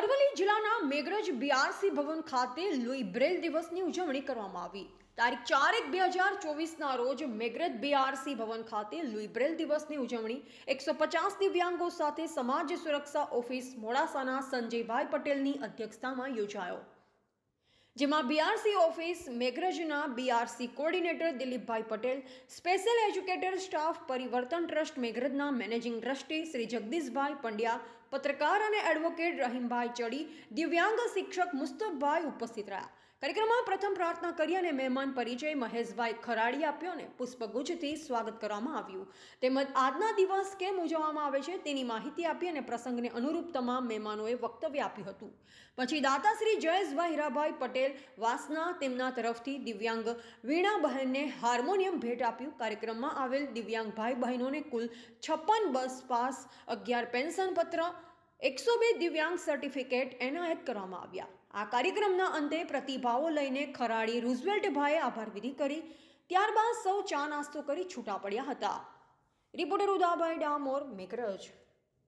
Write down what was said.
અરવલ્લી જિલ્લાના મેઘરજ બીઆરસી ભવન ખાતે Louis Braille દિવસની ઉજવણી કરવામાં આવી. તારીખ ચાર એક બે હજાર ચોવીસના રોજ મેઘરજ બીઆરસી ભવન ખાતે લુઈ બ્રેલ દિવસની ઉજવણી એકસો પચાસ દિવ્યાંગો સાથે સમાજ સુરક્ષા ઓફિસ મોડાસાના સંજયભાઈ પટેલની અધ્યક્ષતામાં યોજાયો. જેમાં BRC office, મેઘરજના BRC coordinator Dilipbhai Patel, special educator staff Parivartan trust મેઘરજના, managing trustee Shri Jagdishbhai Pandya, પત્રકાર અને એડવોકેટ રહીમભાઈ ચડી, દિવ્યાંગ શિક્ષક મુસ્તફભાઈ ઉપસ્થિત રહ્યા. કાર્યક્રમમાં પ્રથમ પ્રાર્થના કરી અને મહેમાન પરિચય મહેશભાઈ ખરાડી આપ્યો અને પુષ્પગુચ્છથી સ્વાગત કરવામાં આવ્યું. તેમજ આજના દિવસ કેમ ઉજવવામાં આવે છે તેની માહિતી આપી અને પ્રસંગને અનુરૂપ તમામ મહેમાનોએ વક્તવ્ય આપ્યું હતું. પછી દાતાશ્રી જયેશભાઈ હીરાભાઈ પટેલ વાસના તેમના તરફથી દિવ્યાંગ વીણાબહેનને હાર્મોનિયમ ભેટ આપ્યું. કાર્યક્રમમાં આવેલ દિવ્યાંગ ભાઈ બહેનોને કુલ છપ્પન બસ પાસ, અગિયાર પેન્શન પત્ર, એકસો બે દિવ્યાંગ સર્ટિફિકેટ એનાયત કરવામાં આવ્યા. આ કાર્યક્રમના અંતે પ્રતિભાવો લઈને ખરાડી રૂઝવેલ્ટભાઈએ આભાર વિધિ કરી, ત્યારબાદ સૌ ચા નાસ્તો કરી છૂટા પડ્યા હતા. રિપોર્ટર ઉદાભાઈ ડામોર, મેઘરજ.